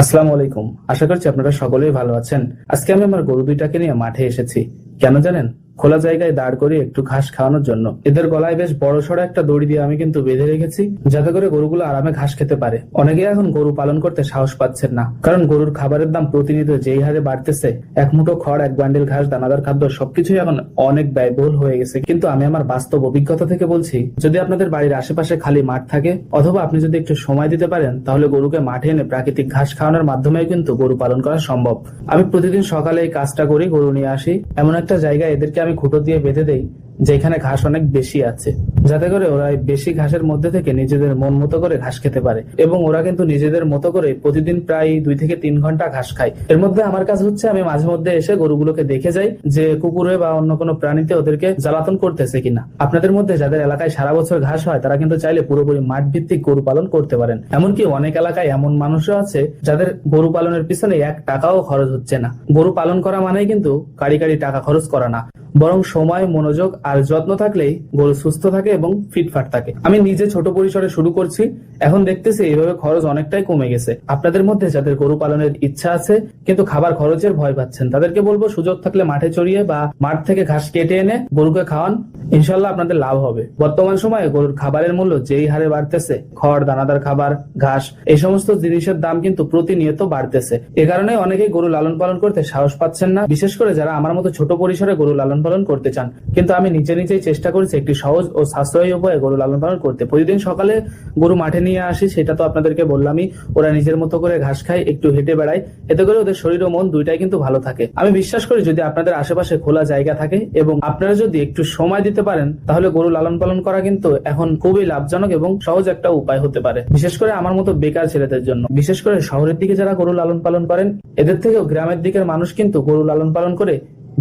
আসসালামু আলাইকুম। আশা করছি আপনারা সকলেই ভালো আছেন। আজকে আমি আমার গরু দুইটাকে নিয়ে মাঠে এসেছি। কেন জানেন? খোলা জায়গায় দাঁড় করিয়ে একটু ঘাস খাওয়ানোর জন্য। এদের গলায় বেশ বড় সড়ো একটা দড়ি দিয়ে আমি কিন্তু বেঁধে রেখেছি, যাতে করে গরুগুলো আরামে ঘাস খেতে পারে। অনেকে এখন গরু পালন করতে সাহস পাচ্ছেন না, কারণ গরুর খাবারের দাম প্রতিনিয়ত যেই হারে বাড়তেছে, এক মুঠো খড়, এক বান্ডিল ঘাস, দানাদার খাদ্য, সবকিছুই এখন অনেক ব্যয়বহুল হয়ে গেছে। কিন্তু আমি আমার বাস্তব অভিজ্ঞতা থেকে বলছি, যদি আপনাদের বাড়ির আশেপাশে খালি মাঠ থাকে, অথবা আপনি যদি একটু সময় দিতে পারেন, তাহলে গরুকে মাঠে এনে প্রাকৃতিক ঘাস খাওয়ানোর মাধ্যমে কিন্তু গরু পালন করা সম্ভব। আমি প্রতিদিন সকালে এই কাজটা করি গরু নিয়ে আসি। এমন একটা জায়গায় এদেরকে আমি খুঁটো দিয়ে বেঁধে দেই যেখানে ঘাস অনেক বেশি আছে। যাতে করে ওরা বেশি ঘাসের মধ্যে থেকে নিজেদের মন মতো করে ঘাস খেতে পারে। এবং ওরা কিন্তু নিজেদের মতো করে প্রতিদিন প্রায় দুই থেকে তিন ঘণ্টা ঘাস খায়। এর মধ্যে আমার কাজ হচ্ছে আমি মাঝে মধ্যে এসে গরুগুলোকে দেখে যাই যে কুকুরে বা অন্য কোনো প্রাণীতে ওদেরকে জ্বালাতন করতেছে কিনা। আপনাদের মধ্যে যাদের এলাকায় সারা বছর ঘাস হয়, তারা কিন্তু চাইলে পুরোপুরি মাঠ ভিত্তিক গরু পালন করতে পারেন। এমনকি অনেক এলাকায় এমন মানুষও আছে যাদের গরু পালনের পিছনে এক টাকাও খরচ হচ্ছে না। গরু পালন করা মানেই কিন্তু কাড়ি কাড়ি টাকা খরচ করা না। বরং সময়, মনোযোগ আর যত্ন থাকলেই গরু সুস্থ থাকে এবং ফিটফাট থাকে। আমি নিজে ছোট পরিসরে শুরু করছি, এখন দেখতেছি এইভাবে খরচ অনেকটাই কমে গেছে। আপনাদের মধ্যে যাদের গরু পালনের ইচ্ছা আছে, কিন্তু খাবার খরচের ভয় পাচ্ছেন, তাদেরকে বলব সুযোগ থাকলে মাঠে চড়িয়ে বা মাঠ থেকে ঘাস কেটে এনে গরুকে খাওয়ান। ইনশাল্লাহ আপনাদের লাভ হবে। বর্তমান সময়ে গরুর খাবারের মূল্য যেই হারে বাড়তেছে, খড়, দানাদার খাবার, ঘাস, এই সমস্ত জিনিসের দাম কিন্তু প্রতিনিয়ত বাড়তেছে। এ কারণে অনেকেই গরু লালন পালন করতে সাহস পাচ্ছেন না, বিশেষ করে যারা আমার মতো ছোট পরিসরে গরু লালন পালন করতে চান। কিন্তু আমি নিজে নিজেই চেষ্টা করেছি একটি সহজ ও সাশ্রয়ী উপায়ে গরু লালন পালন করতে। প্রতিদিন সকালে গরু মাঠে নিয়ে আসি, সেটা তো আপনাদেরকে বললামই, ওরা নিজের মতো করে ঘাস খায়, একটু হেঁটে বেড়ায়, এতে করে ওদের শরীর ও মন দুইটাই কিন্তু ভালো থাকে। আমি বিশ্বাস করি যদি আপনাদের আশেপাশে খোলা জায়গা থাকে এবং আপনারা যদি একটু সময় দিতে পারেন, তাহলে গরু লালন পালন করা কিন্তু এখন খুবই লাভজনক এবং সহজ একটা উপায় হতে পারে। বিশেষ করে আমার মতো বেকার ছেলেদের জন্য। বিশেষ করে শহরের দিকে যারা গরু লালন পালন করেন, এদের থেকেও গ্রামের দিকের মানুষ কিন্তু গরু লালন পালন করে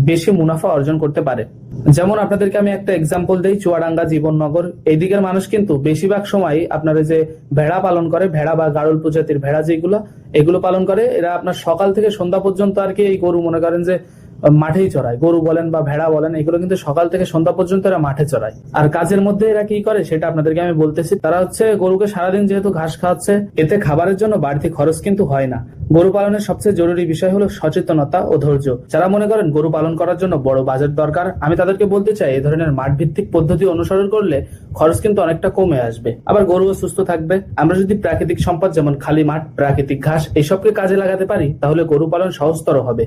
বেশি মুনাফা অর্জন করতে পারে। যেমন আপনাদেরকে আমি একটা এক্সাম্পল দিই, চুয়াডাঙ্গা জীবননগর। এই দিকের মানুষ কিন্তু বেশিরভাগ সময় আপনারা যে ভেড়া পালন করে, ভেড়া বা গাড়ল প্রজাতির ভেড়া যেগুলো, এগুলো পালন করে। এরা আপনার সকাল থেকে সন্ধ্যা পর্যন্ত আর কি এই গরু মনে করেন যে মাঠেই চড়ায়। গরু বলেন বা ভেড়া বলেন, এগুলো কিন্তু সকাল থেকে সন্ধ্যা পর্যন্ত এরা মাঠে চড়ায়। আর কাজের মধ্যে এরা কি করে, সেটা আপনাদেরকে আমি বলতেছি, তারা হচ্ছে গরুকে সারাদিন যেহেতু ঘাস খাওয়াচ্ছে, এতে খাবারের জন্য বাড়তি খরচ কিন্তু হয় না। গরু পালনের সবচেয়ে জরুরি বিষয় হলো সচেতনতা ও ধৈর্য। যারা মনে করেন গরু পালন করার জন্য বড় বাজেট দরকার, আমি তাদেরকে বলতে চাই এই ধরনের মাঠ ভিত্তিক পদ্ধতি অনুসরণ করলে খরচ কিন্তু অনেকটা কমে আসবে। আবার গরুও সুস্থ থাকবে। আমরা যদি প্রাকৃতিক সম্পদ, যেমন খালি মাঠ, প্রাকৃতিক ঘাস, এসবকে কাজে লাগাতে পারি, তাহলে গরু পালন সহজতর হবে।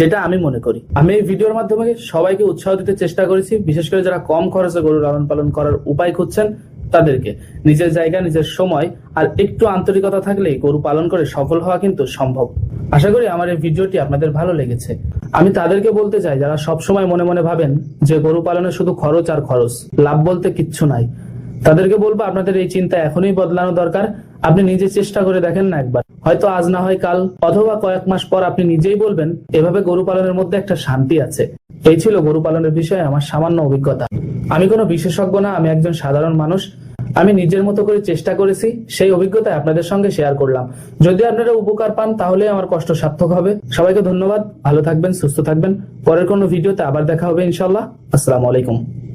যেটা আমি মনে করি। আমি এই ভিডিওর মাধ্যমে সবাইকে উৎসাহ দিতে চেষ্টা করেছি, বিশেষ করে যারা কম খরচে গরু লালন পালন করার উপায় খুঁজছেন তাদেরকে। নিজের জায়গা, নিজের সময় আর একটু আন্তরিকতা থাকলেই গরু পালন করে সফল হওয়া কিন্তু সম্ভব। আশা করি আমার এই ভিডিওটি আপনাদের ভালো লেগেছে। আমি তাদেরকে বলতে চাই, যারা সব সময় মনে মনে ভাবেন যে গরু পালনে শুধু খরচ আর খরচ, লাভ বলতে কিচ্ছু নাই। তাদেরকে বলব, আপনাদের এই চিন্তা এখনই বদলানো দরকার। আপনি নিজে চেষ্টা করে দেখেন না একবার। হয়তো আজ না হয় কাল, অথবা কয়েক মাস পর আপনি নিজেই বলবেন, এভাবে গরু পালনের মধ্যে একটা শান্তি আছে। এই ছিল গরু পালনের বিষয়ে আমার সামান্য অভিজ্ঞতা। আমি কোনো বিশেষজ্ঞ না, আমি একজন সাধারণ মানুষ। আমি নিজের মতো করে চেষ্টা করেছি, সেই অভিজ্ঞতা আপনাদের সঙ্গে শেয়ার করলাম। যদি আপনারা উপকার পান, তাহলে আমার কষ্ট সার্থক হবে। সবাইকে ধন্যবাদ, ভালো থাকবেন, সুস্থ থাকবেন। পরের কোনো ভিডিওতে আবার দেখা হবে ইনশাল্লাহ আসসালামু আলাইকুম।